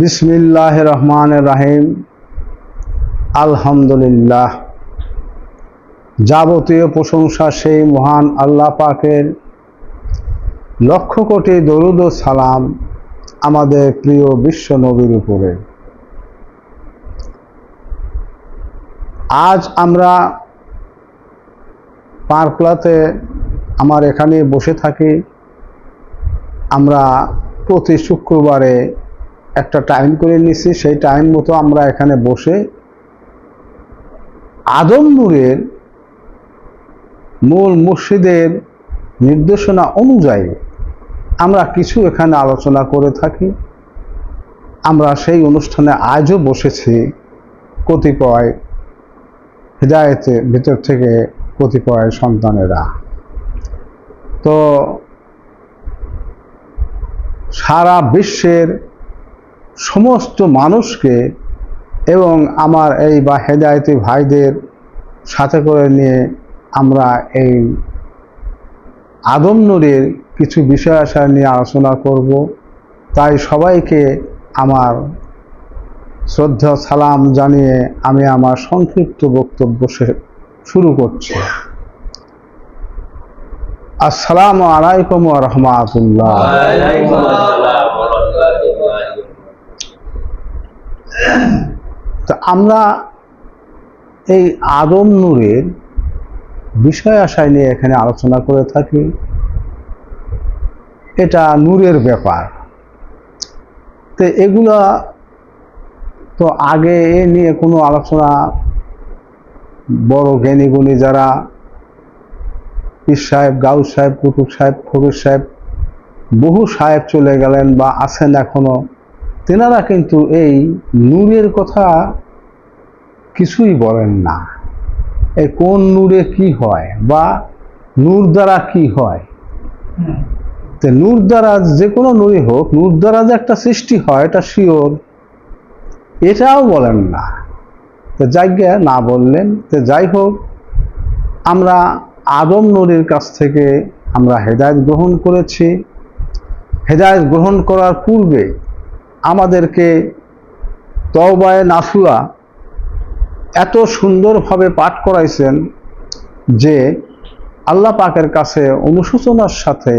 বিসমিল্লাহ রহমান রাহিম আলহামদুলিল্লাহ। যাবতীয় প্রশংসা সেই মহান আল্লাহ পাকের লক্ষ কোটি দরুদ সালাম আমাদের প্রিয় বিশ্ব নবীর উপরে। আজ আমরা পার্কলাতে আমার এখানে বসে থাকি। আমরা প্রতি শুক্রবারে একটা টাইম করে নিছি, সেই টাইম মতো আমরা এখানে বসে আদম নূরের মূল মুর্শিদের নির্দেশনা অনুযায়ী আমরা কিছু এখানে আলোচনা করে থাকি। আমরা সেই অনুষ্ঠানে আজও বসেছি কতিপয় হৃদায়তের ভিতর থেকে কতিপয় সন্তানেরা। তো সারা বিশ্বের সমস্ত মানুষকে এবং আমার এই বা হেদায়তি ভাইদের সাথে করে নিয়ে আমরা এই আদম নুরের কিছু বিষয় আশায় নিয়ে আলোচনা করব। তাই সবাইকে আমার শ্রদ্ধা, সালাম জানিয়ে আমি আমার সংক্ষিপ্ত বক্তব্য শুরু করছি। আসসালামু আলাইকুম রহমাতুল্লাহ ওয়ালাইকুম আসসালাম ওয়া রাহমাতুল্লাহি তো আমরা এই আদম নূরের বিষয় আশায় নিয়ে এখানে আলোচনা করে থাকি। এটা নূরের ব্যাপার। তো এগুলা তো আগে এ নিয়ে কোনো আলোচনা বড় জ্ঞানী গুণী যারা পীর সাহেব গাউ সাহেব, কুতুব সাহেব ফকির সাহেব, বহু সাহেব চলে গেলেন বা আছেন এখনও। তেনারা কিন্তু এই নূরের কথা কিছুই বলেন না। এই কোন নূরে কি হয় বা নূর দ্বারা কি হয়? তো নূর দ্বারা যে কোনো নূরই হোক, নূর দ্বারা যে একটা সৃষ্টি হয়, এটা শিওর, এটাও বলেন না। তো যাজ্ঞা না বললেন, তো যাই হোক, আমরা আদম নূরের কাছ থেকে আমরা হেদায়ত গ্রহণ করেছি। হেদায়ত গ্রহণ করার পূর্বে আমাদেরকে তওবায় নাসুয়া এত সুন্দরভাবে পাঠ করাইছেন যে আল্লাহ পাকের কাছে অনুশোচনার সাথে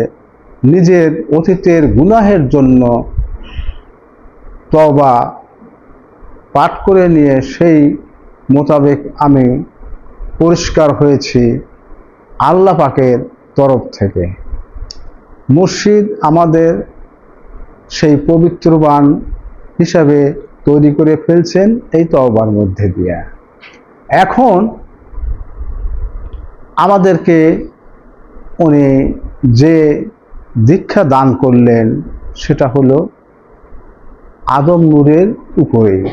নিজের অতীতের গুনাহের জন্য তওবা পাঠ করে নিয়ে সেই মোতাবেক আমি পরিষ্কার হয়েছি আল্লাহ পাকের তরফ থেকে। মুর্শিদ আমাদের সেই পবিত্রবান হিসাবে তৈরি করে ফেলছেন এই তওবার মধ্যে দিয়ে। এখন আমাদেরকে উনি যে দীক্ষা দান করলেন, সেটা হলো আদম নূরের উপরে।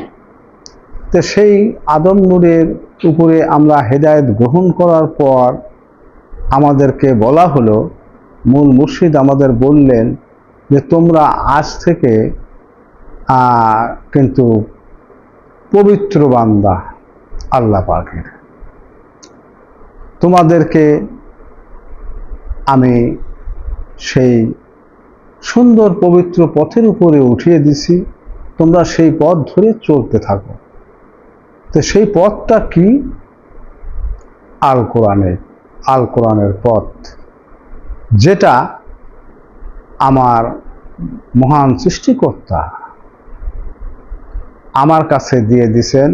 তো সেই আদম নূরের উপরে আমরা হেদায়েত গ্রহণ করার পর আমাদেরকে বলা হলো, মূল মুর্শিদ আমাদের বললেন যে তোমরা আজ থেকে আহ, কিন্তু পবিত্র বান্দা আল্লাহ পাকের। তোমাদেরকে আমি সেই সুন্দর পবিত্র পথের উপরে উঠিয়ে দিছি তোমরা সেই পথ ধরে চলতে থাকো। তো সেই পথটা কি? আল কোরআনের আল কোরআনের পথ। যেটা আমার মহান সৃষ্টিকর্তা আমার কাছে দিয়ে দিছেন,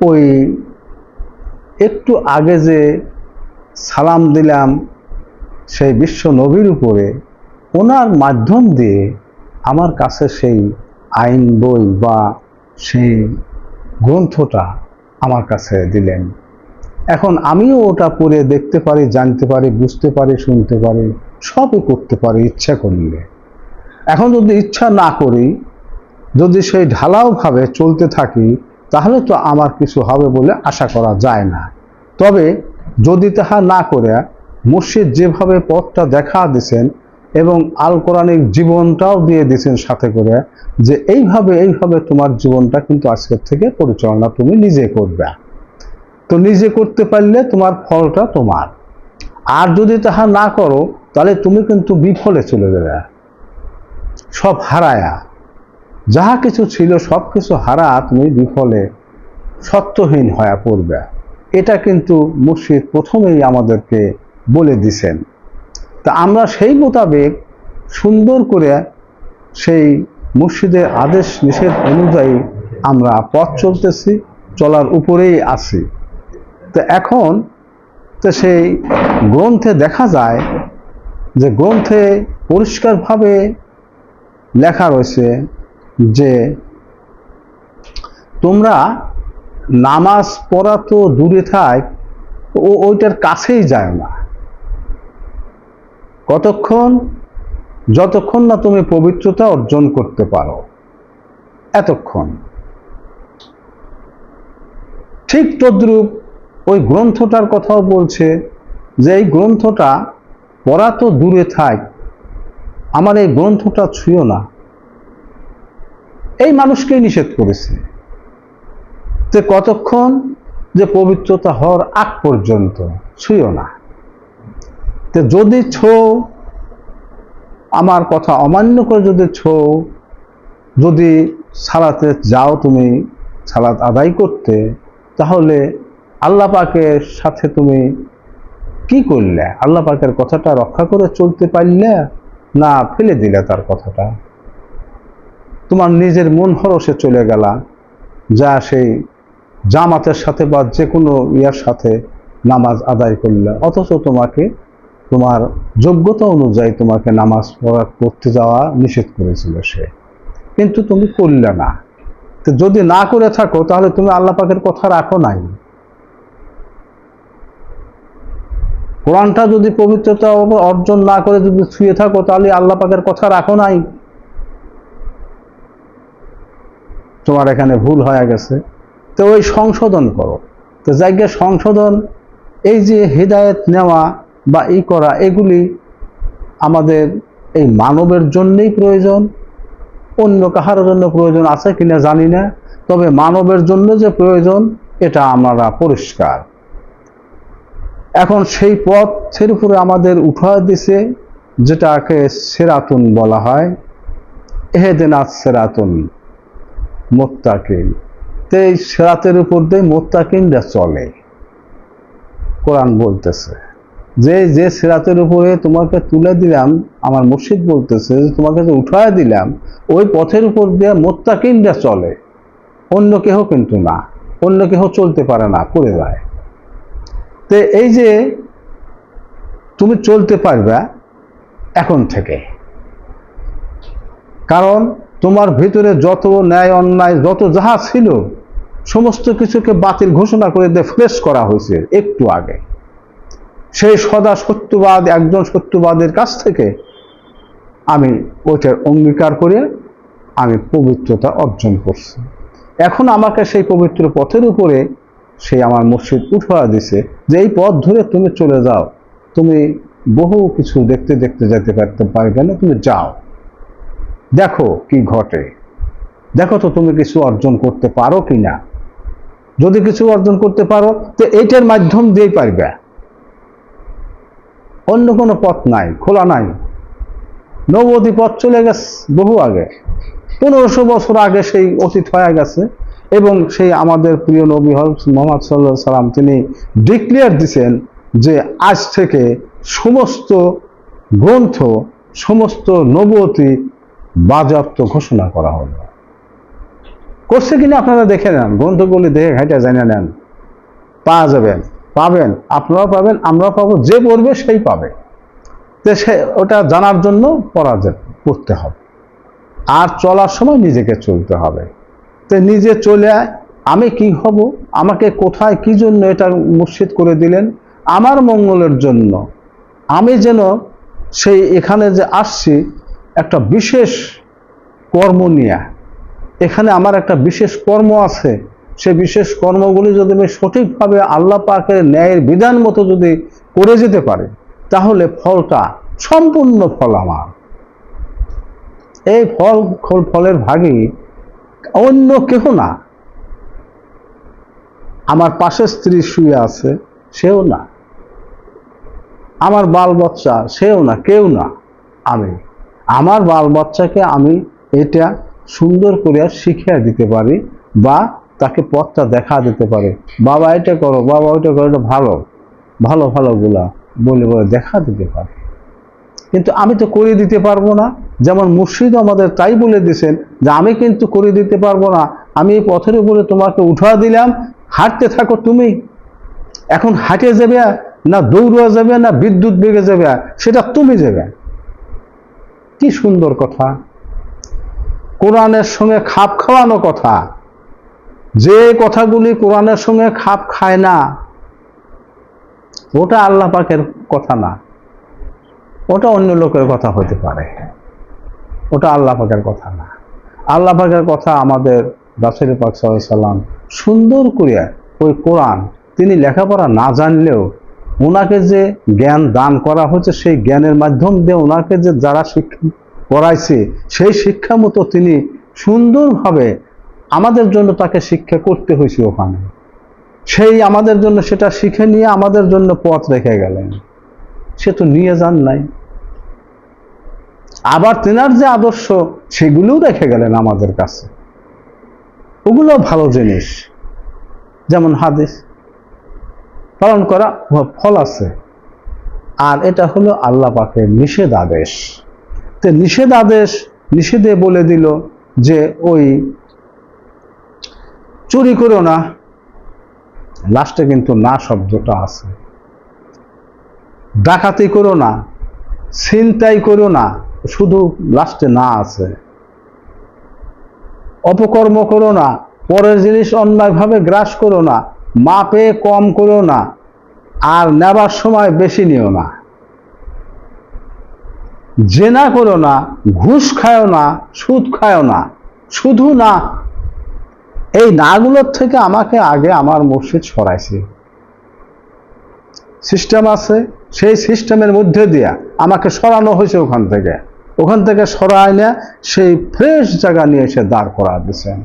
ওই একটু আগে যে সালাম দিলাম সেই বিশ্ব নবীর উপরে, ওনার মাধ্যম দিয়ে আমার কাছে সেই আইন বই বা সেই গ্রন্থটা আমার কাছে দিলেন। এখন আমিও ওটা পড়ে দেখতে পারি, জানতে পারি, বুঝতে পারি, শুনতে পারি, সবই করতে পারি, ইচ্ছা করলে। এখন যদি ইচ্ছা না করি, যদি সেই ঢালাওভাবে চলতে থাকি, তাহলে তো আমার কিছু হবে বলে আশা করা যায় না। তবে যদি তাহা না করে মুর্শিদ যেভাবে পথটা দেখা দিছেন এবং আল কোরআনিক জীবনটাও দিয়ে দিছেন সাথে করে, যে এইভাবে এইভাবে তোমার জীবনটা কিন্তু আজকের থেকে পরিচালনা তুমি নিজে করবে। তো নিজে করতে পারলে তোমার ফলটা তোমার। আর যদি তাহা না করো, তাহলে তুমি কিন্তু বিফলে চলে যাবে। সব হারায়া। যাহা কিছু ছিল, সব কিছু হারা, তুমি বিফলে, সত্যহীন হয়ে পড়বে। এটা কিন্তু মুর্শিদ প্রথমেই আমাদেরকে বলে দিছেন। তা আমরা সেই মোতাবেক সুন্দর করে সেই মুর্শিদের আদেশ নিষেধ অনুযায়ী আমরা পথ চলতেছি, চলার উপরেই আছি। তো এখন তো সেই গ্রন্থে দেখা যায় যে গ্রন্থে পরিষ্কারভাবে লেখা রয়েছে যে তোমরা নামাজ পড়া তো দূরে থাক, ও ওইটার কাছেই যায় না। কতক্ষণ? যতক্ষণ না তুমি পবিত্রতা অর্জন করতে পারো। এতক্ষণ। ঠিক তদ্রূপ ওই গ্রন্থটার কথাও বলছে যে এই গ্রন্থটা পড়া তো দূরে থাক, আমার এই গ্রন্থটা ছুঁয়ো না। এই মানুষকেই নিষেধ করেছে যে কতক্ষণ যে পবিত্রতা হওয়ার আগ পর্যন্ত ছুঁয়ো না। তো যদি ছো আমার কথা অমান্য করে যদি ছো যদি সালাতে যাও তুমি, সালাত আদায় করতে, তাহলে আল্লাহ পাকের সাথে তুমি কি করলে? আল্লাহ পাকের কথাটা রক্ষা করে চলতে পারলে না ফেলে দিলে তার কথাটা? তোমার নিজের মন হরসে চলে গেলা, যা সেই জামাতের সাথে বা যে কোনো ইয়ার সাথে নামাজ আদায় করলে। অথচ তোমাকে, তোমার যোগ্যতা অনুযায়ী তোমাকে নামাজ পড়া করতে যাওয়া নিষেধ করেছিল সে। কিন্তু তুমি করলে না। তো যদি না করে থাকো, তাহলে তুমি আল্লাহ পাকের কথা রাখো নাই। কোরআনটা যদি পবিত্রতা অর্জন না করে যদি শুয়ে থাকো, তাহলে আল্লাহ পাকের কথা রাখো নাই। তোমার এখানে ভুল হয়ে গেছে। তো ওই সংশোধন করো। তো জায়গায় সংশোধন, এই যে হৃদায়ত নেওয়া বা ই করা, এগুলি আমাদের এই মানবের জন্যই প্রয়োজন। অন্য কাহার জন্য প্রয়োজন আছে কিনা জানি না। তবে মানবের জন্য যে প্রয়োজন, এটা আমরা পরিষ্কার। এখন সেই পথের উপরে আমাদের উঠা দিছে, যেটাকে সেরাতুন বলা হয়। এহেদেনাথ সেরাতুন মোত্তাকিন। তো এই সেরাতের উপর দিয়ে মোত্তাকিনরা চলে। কোরআন বলতেছে, যে যে সেরাতের উপরে তোমাকে তুলে দিলাম, আমার মুর্শিদ বলতেছে যে তোমাকে যে উঠায় দিলাম, ওই পথের উপর দিয়ে মোত্তাকিনরা চলে। অন্য কেহ কিন্তু না, অন্য কেহ চলতে পারে না করে যায়। তো এই যে তুমি চলতে পারবে এখন থেকে। কারণ তোমার ভিতরে যত ন্যায়, অন্যায়, যত যাহা ছিল, সমস্ত কিছুকে বাতিল ঘোষণা করে দিয়ে ফ্রেশ করা হয়েছে একটু আগে। সেই সদা সত্যবাদ, একজন সত্যবাদের কাছ থেকে আমি ওইটার অঙ্গীকার করে আমি পবিত্রতা অর্জন করছি। এখন আমাকে সেই পবিত্র পথের উপরে সেই আমার মসজিদ উঠা দিছে, যে এই পথ ধরে তুমি চলে যাও, তুমি বহু কিছু দেখতে দেখতে যেতে পারতে পারবে না, তুমি যাও। দেখো কি ঘটে। দেখো তো তুমি কিছু অর্জন করতে পারো কি না। যদি কিছু অর্জন করতে পারো, তো এইটার মাধ্যম দিয়েই পারবে। অন্য কোনো পথ নাই, খোলা নাই। নবতী পথ চলে গেছে বহু আগে। পনেরোশো বছর আগে সেই অতীত হয়ে গেছে। এবং সেই আমাদের প্রিয় নবী হল মোহাম্মদ সাল্লাহ সাল্লাম, তিনি ডিক্লেয়ার দিছেন যে আজ থেকে সমস্ত গ্রন্থ, সমস্ত নবতী বাজাপ্ত ঘোষণা করা হলো। করছে কিনা আপনারা দেখে নেন, গ্রন্থগুলি দেখে ঘাইটা জেনে নেন। পাওয়া যাবেন পাবেন, আপনারাও পাবেন, আমরাও পাবো, যে পড়বে সেই পাবে। তো সে, ওটা জানার জন্য পড়া পড়তে হবে। আর চলার সময় নিজেকে চলতে হবে। তো নিজে চলে আয়, আমি কি হব? আমাকে কোথায় কি জন্য এটা মুর্শিদ করে দিলেন? আমার মঙ্গলের জন্য। আমি যেন সেই এখানে যে আসছি একটা বিশেষ কর্ম নিয়ে। এখানে আমার একটা বিশেষ কর্ম আছে। সে বিশেষ কর্মগুলি যদি আমি সঠিকভাবে আল্লাহ পাকের ন্যায়ের বিধান মতো যদি করে যেতে পারে তাহলে ফলটা সম্পূর্ণ ফল আমার। এই ফল ফল- ফলের ভাগই অন্য কেহ না। আমার পাশে স্ত্রী শুয়ে আছে, সেও না। আমার বাল বাচ্চা সেও না, কেউ না। আমি, আমার বাল বাচ্চাকে আমি এটা সুন্দর করিয়া শিখিয়া দিতে পারি বা তাকে পথটা দেখা দিতে পারে। বাবা এটা করো, বাবা ওইটা করো, এটা ভালো। ভালো ভালোগুলা বলে বলে দেখা দিতে পারে। কিন্তু আমি তো করে দিতে পারব না। যেমন মুর্শিদ আমাদের তাই বলে দিয়েছেন যে, আমি কিন্তু করে দিতে পারব না। আমি এই পথের উপরে তোমাকে উঠা দিলাম। হাঁটতে থাকো তুমি। এখন হাঁটে যাবে না দৌড়া যাবে না বিদ্যুৎ বেগে যাবে সেটা তুমি যাবে কি সুন্দর কথা। কোরআনের সঙ্গে খাপ খাওয়ানো কথা। যে কথাগুলি কোরআনের সঙ্গে খাপ খায় না, ওটা আল্লাহ পাকের কথা না। ওটা অন্য লোকের কথা হতে পারে। ওটা আল্লাহ পাকের কথা না। আল্লাহ পাকের কথা আমাদের রাসুল পাক সাল্লাম সুন্দর করে ওই কোরআন তিনি লেখাপড়া না জানলেও ওনাকে যে জ্ঞান দান করা হচ্ছে সেই জ্ঞানের মাধ্যম দিয়ে ওনাকে যে যারা শিক্ষা করাইছে সেই শিক্ষা মতো তিনি সুন্দরভাবে আমাদের জন্য তাকে শিক্ষা করতে হয়েছে ওখানে। সেই আমাদের জন্য সেটা শিখে নিয়ে আমাদের জন্য পথ রেখে গেলেন। সে তো নিয়ে যান নাই। আবার তেনার যে আদর্শ, সেগুলোও রেখে গেলেন আমাদের কাছে। ওগুলো ভালো জিনিস, যেমন হাদিস। পালন করা ফল আছে। আর এটা হলো আল্লাহ পাকের নিষেধ আদেশ। তো নিষেধ আদেশ নিষেধে বলে দিল যে, ওই চুরি করো না। লাস্টে কিন্তু না শব্দটা আছে। ডাকাতি করো না, ছিনতাই করো না, শুধু লাস্টে না আছে। অপকর্ম করো না, পরের জিনিস অন্যায়ভাবে গ্রাস করো না, মাপে কম করো না, আর নেবার সময় বেশি নিও না। জেনা করো না, ঘুষ খায়ও না, সুদ খায়ও না, শুধু না। এই নাগুলোর থেকে আমাকে আগে আমার মসজিদ সরাইছে। সিস্টেম আছে সেই সিস্টেমের মধ্যে দিয়া আমাকে সরানো হয়েছে ওখান থেকে। ওখান থেকে সরায় না সেই ফ্রেশ জায়গা নিয়ে এসে দাঁড় করা দিয়েছেন,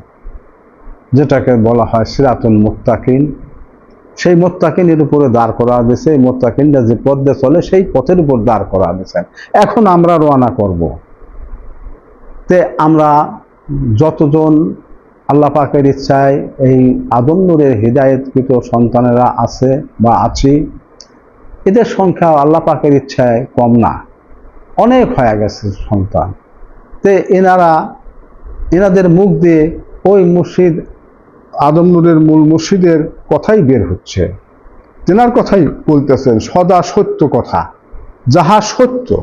যেটাকে বলা হয় সিরাতুল মুত্তাকিন। সেই মোত্তাকিনের উপরে দাঁড় করা দিয়েছে, এই মোত্তাকিনটা যে পথ দিয়ে চলে সেই পথের উপর দাঁড় করা দিয়েছেন। এখন আমরা রওনা করব। তে আমরা যতজন আল্লাহ পাকের ইচ্ছায় এই আদন্নরের হৃদায়তকৃত সন্তানেরা আছে বা আছি এদের সংখ্যা আল্লাহ পাকের ইচ্ছায় কম না। অনেক হয়ে গেছে সন্তান। তে এনারা, এনাদের মুখ দিয়ে ওই মুর্শিদ আদমনুরের মূল মুর্শিদের কথাই বের হচ্ছে। তেনার কথাই বলতেছেন, সদা সত্য কথা। যাহা সত্য,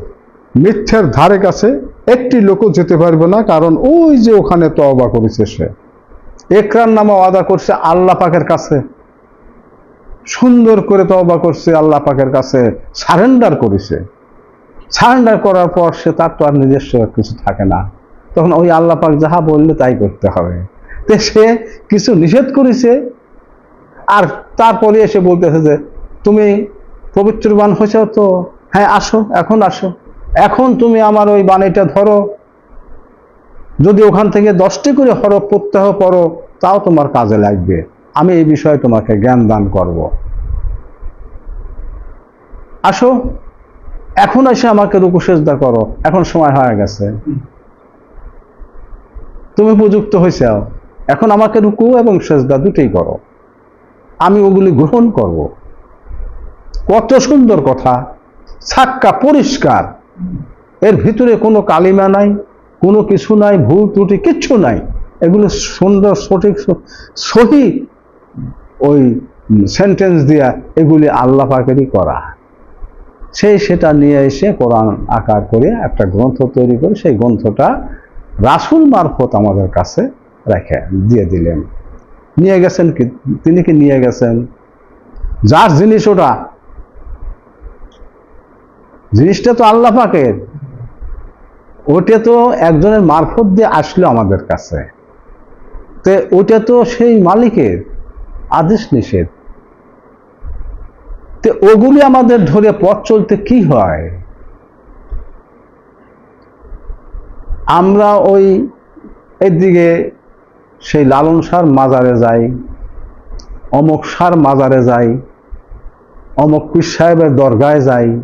মিথ্যের ধারে কাছে একটি লোকও যেতে পারবে না, কারণ ওই যে ওখানে তওবা করেছে সে। একরার নামে আদা করছে আল্লাহ পাকের কাছে। সুন্দর করে তওবা করছে, আল্লাহ পাকের কাছে সারেন্ডার করেছে। সারেন্ডার করার পর সে তার তো আর নিজস্ব কিছু থাকে না। তখন ওই আল্লাহ পাক যাহা বললে তাই করতে হবে। তো সে কিছু নিষেধ করেছে, আর তারপরে এসে বলতেছে যে, তুমি পবিত্রবান হয়েছ তো? হ্যাঁ আসো, এখন আসো। এখন তুমি আমার ওই বাণীটা ধরো। যদি ওখান থেকে দশটি করে হরফ প্রত্যাহ পড়ো তাও তোমার কাজে লাগবে। আমি এই বিষয়ে তোমাকে জ্ঞান দান করব। আসো, এখন এসে আমাকে রুকু সেজদা করো। এখন সময় হয়ে গেছে। তুমি উপযুক্ত হয়েছে এখন আমাকে রুকু এবং সেজদা দুটোই করো। আমি ওগুলি গ্রহণ করব। কত সুন্দর কথা। ছাক্কা পরিষ্কার। এর ভিতরে কোনো কালিমা নাই, কোনো কিছু নাই, ভুল ত্রুটি কিচ্ছু নাই। এগুলো সুন্দর, সঠিক, সহি ওই সেন্টেন্স দিয়া এগুলি আল্লাহ পাকেরই করা। সেই সেটা নিয়ে এসে কোরআন আকার করে একটা গ্রন্থ তৈরি করে সেই গ্রন্থটা রাসুল মারফত আমাদের কাছে রেখে দিয়ে দিলেন। নিয়ে গেছেন কি? তিনি কি নিয়ে গেছেন? যার জিনিস ওটা। জিনিসটা তো আল্লাহ পাকের। ওটা তো একজনের মারফত দিয়ে আসলো আমাদের কাছে। তো ওটা তো সেই মালিকের। আদেশ নিষেধ। তো ওগুলি আমাদের ধরে পথ চলতে কি হয়? আমরা ওই এদিকে সেই লালন সার মাজারে যাই, অমুক সার মাজারে যাই, অমুক পীর সাহেবের দরগায় যাই।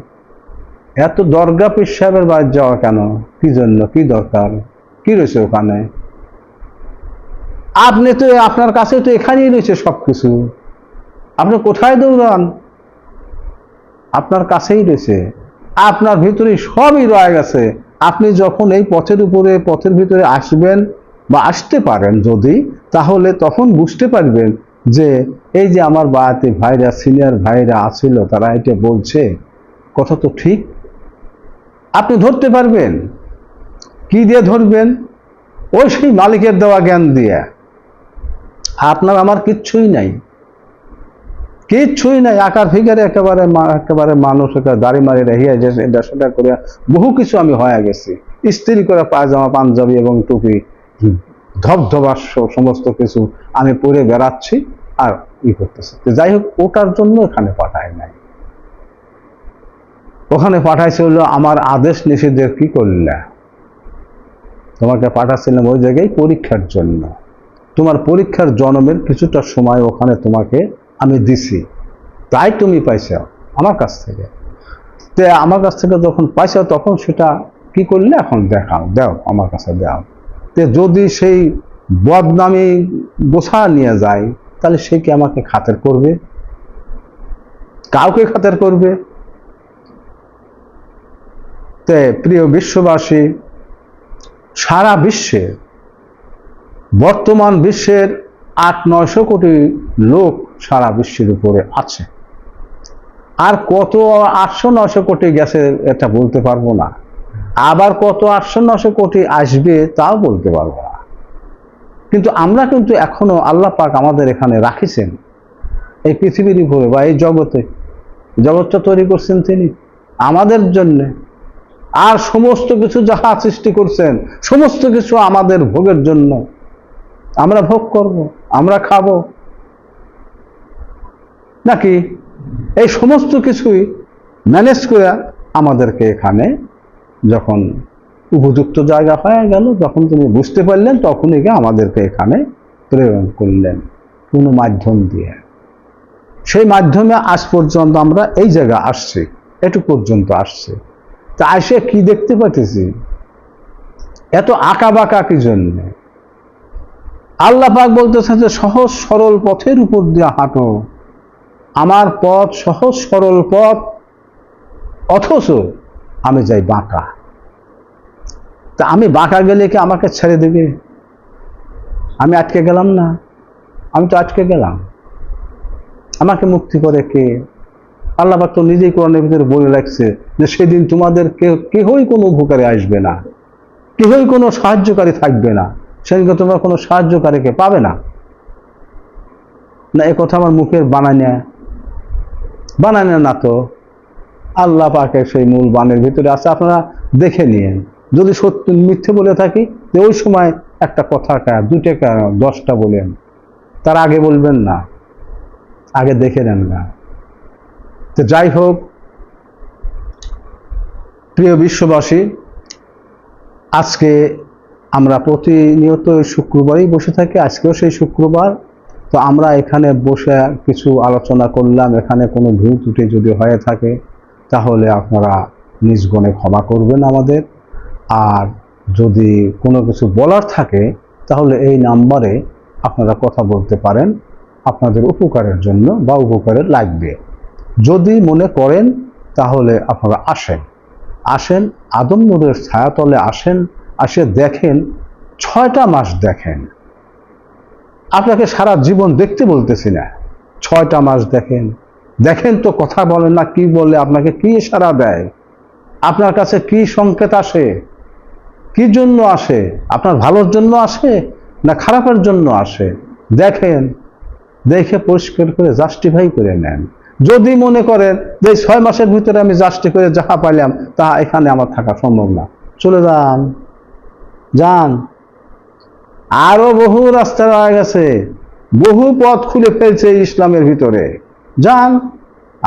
এত দরগা পীর সাহেবের বাড়ি যাওয়া কেন? কি জন্য? কি দরকার? কি রয়েছে ওখানে? আপনি তো আপনার কাছে তো এখানেই রয়েছে সব কিছু আপনি কোথায় দৌড়ান? আপনার কাছেই রয়েছে। আপনার ভিতরে সবই রয়ে গেছে। আপনি যখন এই পথের উপরে, পথের ভিতরে আসবেন বা আসতে পারেন যদি, তাহলে তখন বুঝতে পারবেন যে এই যে আমার বাড়িতে ভাইরা, সিনিয়র ভাইরা আছিল, তারা এটা বলছে। কথা তো ঠিক। আপনি ধরতে পারবেন। কি দিয়ে ধরবেন? ওই সেই মালিকের দেওয়া জ্ঞান দিয়ে। আপনার আমার কিচ্ছুই নাই। কিচ্ছুই নাই, আকার ফিগারে একেবারে একেবারে মানুষ দাড়ি মারি রেহিয়া যে এটা সেটা করে বহু কিছু আমি হয়ে গেছি। স্ত্রী করে পায়জামা, পাঞ্জাবি এবং টুপি ধবধবাস্য সমস্ত কিছু আমি পরে বেড়াচ্ছি আর ই করতেছি। যাই হোক, ওটার জন্য এখানে পাঠায় নাই। ওখানে পাঠাইছে হলো, আমার আদেশ নিষেধের কি করলে? তোমাকে পাঠাচ্ছিলাম ওই জায়গায় পরীক্ষার জন্য। তোমার পরীক্ষার জন্মের কিছুটা সময় ওখানে তোমাকে আমি দিছি। তাই তুমি পাইছো আমার কাছ থেকে। তে আমার কাছ থেকে যখন পাইছো তখন সেটা কি করলে? এখন দেখাও, দাও আমার কাছে দাও। তে যদি সেই বদনামি গোছা নিয়ে যায়, তাহলে সে কি আমাকে খাতের করবে? কাউকে খাতের করবে? তে প্রিয় বিশ্ববাসী, সারা বিশ্বে বর্তমান বিশ্বের আট নয়শো কোটি লোক সারা বিশ্বের উপরে আছে। আর কত আটশো নশো কোটি গেছে এটা বলতে পারব না। আবার কত আটশো নশো কোটি আসবে তাও বলতে পারব না। কিন্তু আমরা কিন্তু এখনও আল্লাহ পাক আমাদের এখানে রাখিছেন। এই পৃথিবীর উপরে বা এই জগতে। জগৎটা তৈরি করছেন তিনি। আমাদের জন্যে। আর সমস্ত কিছু যাহা সৃষ্টি করছেন, সমস্ত কিছু আমাদের ভোগের জন্য। আমরা ভোগ করব, আমরা খাব। নাকি এই সমস্ত কিছুই ম্যানেজ করে আমাদেরকে এখানে যখন উপযুক্ত জায়গা হয়ে গেল, যখন তিনি বুঝতে পারলেন, তখনই গিয়ে আমাদেরকে এখানে প্রেরণ করলেন কোনো মাধ্যম দিয়ে। সেই মাধ্যমে আজ পর্যন্ত আমরা এই জায়গা আসছি, এটু পর্যন্ত আসছে। তা এসে কি দেখতে পাইতেছি? এত আঁকা বাঁকা কি জন্য? আল্লাহ পাক বলতেছে যে, সহজ সরল পথের উপর দিয়ে হাঁটো। আমার পথ সহজ সরল পথ, অথচ আমি যাই বাঁকা। তা আমি বাঁকা গেলে কি আমাকে ছেড়ে দেবে? আমি আটকে গেলাম না? আমি তো আটকে গেলাম। আমাকে মুক্তি করে কে? আল্লাহ তো নিজেই কোরআনের ভিতরে বলে রাখছে যে, সেদিন তোমাদের কেহই কোনো উপকারে আসবে না। কেহই কোনো সাহায্যকারী থাকবে না। সেদিনকে তোমরা কোনো সাহায্যকারীকে পাবে না। না, এ কথা আমার মুখের বানায় বানায় না তো। আল্লাহ পাকের সেই মূল বানের ভিতরে আছে, আপনারা দেখে নিন যদি সত্য, মিথ্যে বলে থাকি, যে ওই সময় একটা কথা কা দুটা কা, দশটা বলেন, তার আগে বলবেন না, আগে দেখে নেন না। তো যাই হোক, প্রিয় বিশ্ববাসী, আজকে আমরা প্রতিনিয়ত শুক্রবারই বসে থাকি, আজকেও সেই শুক্রবার। তো আমরা এখানে বসে কিছু আলোচনা করলাম, এখানে কোনো ভুল ত্রুটি যদি হয়ে থাকে, তাহলে আপনারা নিজ গণে ক্ষমা করবেন আমাদের। আর যদি কোনো কিছু বলার থাকে, তাহলে এই নাম্বারে আপনারা কথা বলতে পারেন, আপনাদের উপকারের জন্য বা উপকারের লাগবে যদি মনে করেন, তাহলে আপনারা আসেন। আসেন, আদম নূরের ছায়াতলে আসেন আসে দেখেন, ছয়টা মাস দেখেন। আপনাকে সারা জীবন দেখতে বলতেছি না, ছয়টা মাস দেখেন। দেখেন তো কথা বলেন না, কি বলে, আপনাকে কি সারা দেয়? আপনার কাছে কি সংকেত আসে? কি জন্য আসে? আপনার ভালোর জন্য আসে না খারাপের জন্য আসে? দেখেন, দেখে পরিষ্কার করে জাস্টিফাই করে নেন। যদি মনে করেন যে ছয় মাসের ভিতরে আমি জাস্টি করে যাহা পাইলাম, তাহা এখানে আমার থাকা সম্ভব না। চলে যান। যান আরও বহু রাস্তা রয়ে গেছে, বহু পথ খুলে ফেলছে ইসলামের ভিতরে। যান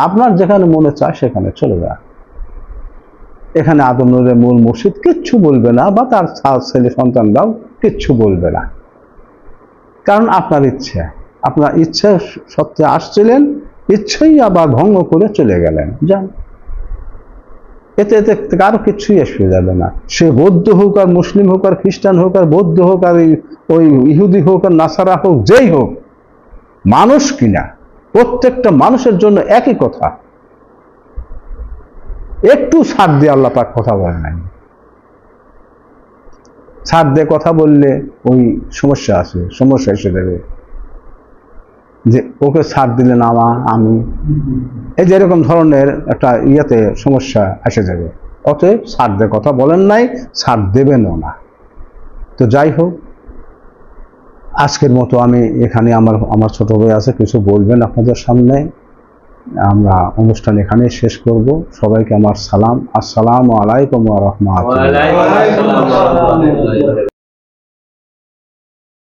আপনার যেখানে মনে চায় সেখানে চলে যান। এখানে আদম নূরের মূল মসজিদ কিচ্ছু বলবে না বা তার ছেলে সন্তানরাও কিচ্ছু বলবে না। কারণ আপনার ইচ্ছে, আপনার ইচ্ছা সত্ত্বে আসছিলেন, ইচ্ছাই আবার ভঙ্গ করে চলে গেলেন। যান এতে এতে কারও কিছুই আসবে যাবে না। সে বৌদ্ধ হোক আর মুসলিম হোক আর খ্রিস্টান হোক আর বৌদ্ধ হোক আর ওই- ইহুদি হোক আর নাসারা হোক, যেই হোক, মানুষ কিনা? প্রত্যেকটা মানুষের জন্য একই কথা। একটু ছাড় দিয়ে আল্লাহ পাক কথা বলে নাই। ছাড় দিয়ে কথা বললে ওই সমস্যা আছে, সমস্যা এসে যাবে। যে ওকে ছাড় দিলেন আমা আমি। এই যে এরকম ধরনের একটা ইয়েতে সমস্যা এসে যাবে। অতএব ছাড় দেওয়ার কথা বলেন নাই ছাড় দেবেনও না। তো যাই হোক, আজকের মতো আমি এখানে আমার আমার ছোট ভাই আছে, কিছু বলবেন আপনাদের সামনে। আমরা অনুষ্ঠান এখানেই শেষ করব। সবাইকে আমার সালাম। আসসালামু আলাইকুম রাহমাতুল্লাহ।